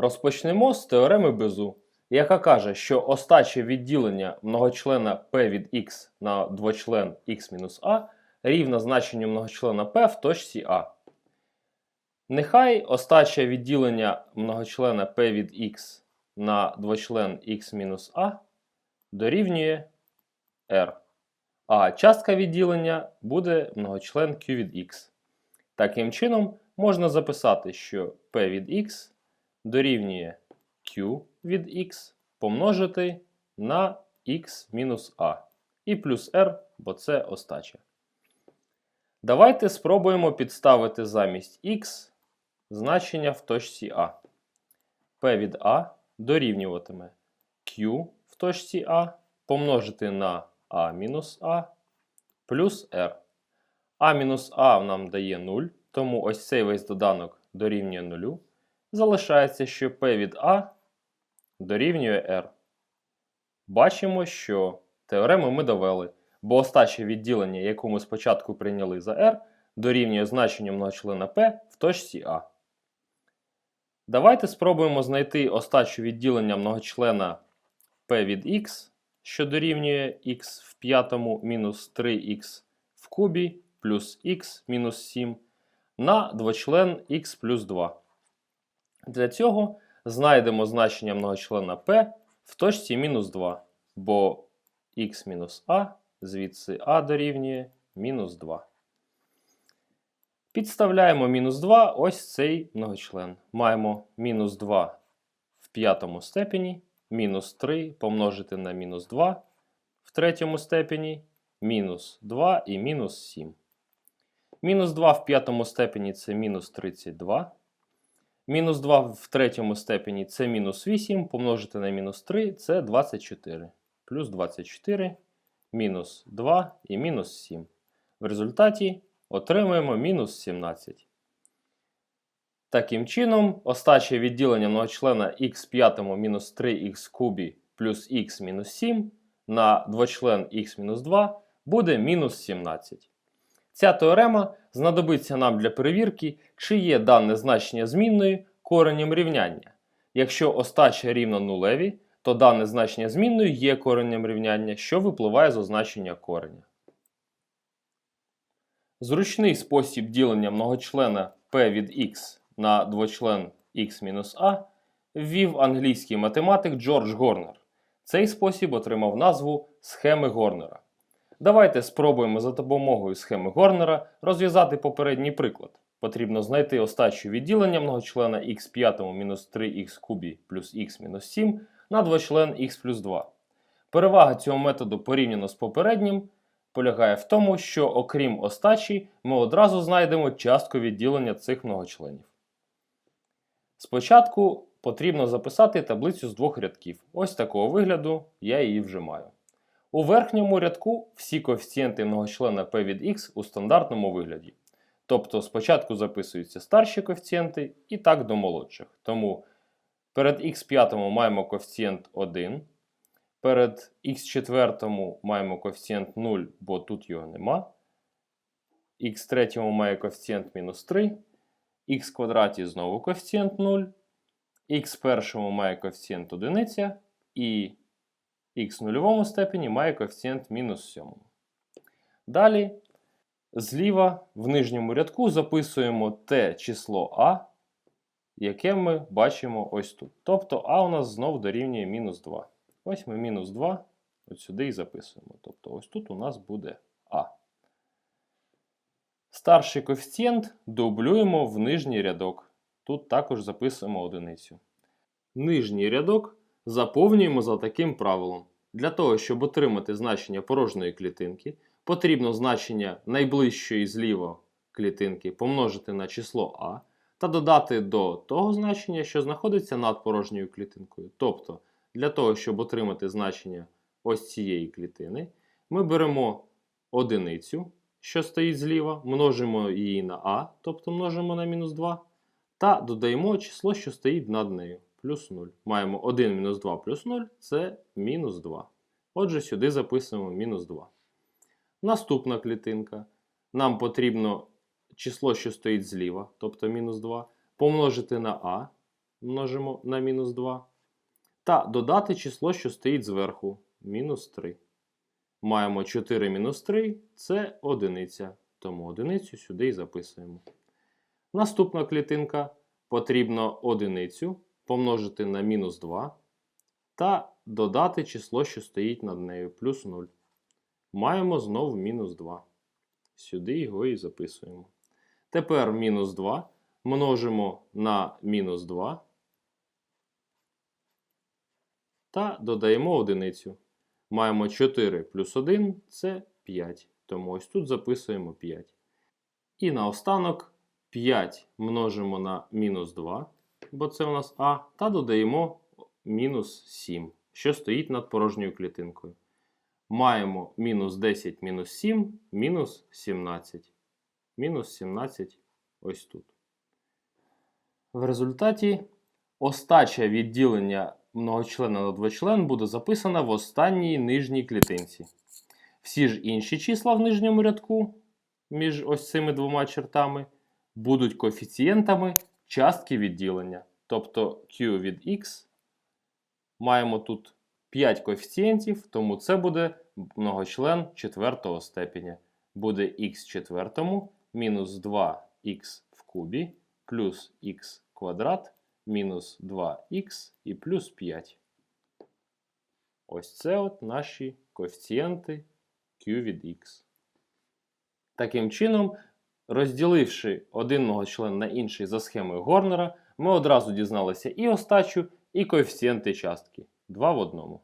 Розпочнемо з теореми Безу, яка каже, що остаче відділення многочлена p від x на двочлен x-а рівна значенню многочлена p в точці А. Нехай остача відділення многочлена p від x на двочлен x-а дорівнює r. А частка відділення буде многочлен q від x. Таким чином, можна записати, що p від x дорівнює q від x помножити на x мінус a і плюс r, бо це остача. Давайте спробуємо підставити замість x значення в точці А. p від a дорівнюватиме q в точці А помножити на a плюс r. А мінус А нам дає 0, тому ось цей весь доданок дорівнює 0. Залишається, що P від А дорівнює R. Бачимо, що теорему ми довели, бо остаче відділення, яку ми спочатку прийняли за R, дорівнює значенню многочлена P в точці А. Давайте спробуємо знайти остачу відділення многочлена P від X, що дорівнює x в п'ятому мінус 3х в кубі плюс х мінус 7 на двочлен x плюс 2. Для цього знайдемо значення многочлена p в точці мінус 2, бо x мінус a звідси a дорівнює мінус 2. Підставляємо мінус 2 ось цей многочлен. Маємо мінус 2 в п'ятому степені, мінус 3 помножити на мінус 2 в третьому степені, мінус 2 і мінус 7. Мінус 2 в п'ятому степені це мінус 32. Мінус 2 в третьому степені це мінус 8, помножити на мінус 3 це 24. Плюс 24, мінус 2 і мінус 7. В результаті отримуємо мінус 17. Таким чином, остаче відділення многочлена х п'ятому мінус 3х кубі плюс х мінус 7 на двочлен х мінус 2 буде мінус 17. Ця теорема знадобиться нам для перевірки, чи є дане значення змінної коренем рівняння. Якщо остача рівна нулеві, то дане значення змінної є коренем рівняння, що випливає з означення кореня. Зручний спосіб ділення многочлена p від x на двочлен x-a ввів англійський математик Джордж Горнер. Цей спосіб отримав назву схеми Горнера. Давайте спробуємо за допомогою схеми Горнера розв'язати попередній приклад. Потрібно знайти остачу відділення многочлена x5 мінус 3х кубі плюс х мінус 7 на двочлен х плюс 2. Перевага цього методу порівняно з попереднім полягає в тому, що окрім остачі, ми одразу знайдемо частку відділення цих многочленів. Спочатку потрібно записати таблицю з двох рядків. Ось такого вигляду я її вже маю. У верхньому рядку всі коефіцієнти многочлена p від x у стандартному вигляді. Тобто спочатку записуються старші коефіцієнти і так до молодших. Тому перед x5 маємо коефіцієнт 1, перед x4 маємо коефіцієнт 0, бо тут його нема. x3 має коефіцієнт мінус 3, х квадраті знову коефіцієнт 0, x1 має коефіцієнт 1 і х в нульовому степені має коефіцієнт мінус 7. Далі, зліва в нижньому рядку записуємо те число а, яке ми бачимо ось тут. Тобто а у нас знов дорівнює мінус 2. Ось ми мінус 2 от сюди і записуємо. Тобто ось тут у нас буде а. Старший коефіцієнт дублюємо в нижній рядок. Тут також записуємо одиницю. Нижній рядок заповнюємо за таким правилом. Для того, щоб отримати значення порожньої клітинки, потрібно значення найближчої зліва клітинки помножити на число А та додати до того значення, що знаходиться над порожньою клітинкою. Тобто, для того, щоб отримати значення ось цієї клітини, ми беремо одиницю, що стоїть зліва, множимо її на А, тобто множимо на мінус 2, та додаємо число, що стоїть над нею плюс 0. Маємо 1 мінус 2 плюс 0 це мінус 2. Отже, сюди записуємо мінус 2. Наступна клітинка. Нам потрібно число, що стоїть зліва, тобто мінус 2, помножити на А, множимо на мінус 2. Та додати число, що стоїть зверху, мінус 3. Маємо 4 мінус 3 це одиниця. Тому одиницю сюди і записуємо. Наступна клітинка потрібно одиницю помножити на мінус 2 та додати число, що стоїть над нею, плюс 0. Маємо знову мінус 2. Сюди його і записуємо. Тепер мінус 2 множимо на мінус 2 та додаємо одиницю. Маємо 4 плюс 1 це 5. Тому ось тут записуємо 5. І наостанок 5 множимо на мінус 2, бо це у нас А, та додаємо мінус 7, що стоїть над порожньою клітинкою. Маємо мінус 10 мінус 7, мінус 17. Мінус 17 ось тут. В результаті остача відділення многочлена на двочлен буде записана в останній нижній клітинці. Всі ж інші числа в нижньому рядку між ось цими двома чертами будуть коефіцієнтами частки відділення. Тобто Q від x маємо тут 5 коефіцієнтів, тому це буде многочлен четвертого степеня. Буде х четвертому мінус 2х в кубі плюс х квадрат мінус 2х і плюс 5. Ось це от наші коефіцієнти Q від x. Таким чином, розділивши один члена на інший за схемою Горнера, ми одразу дізналися і остачу, і коефіцієнти частки. Два в одному.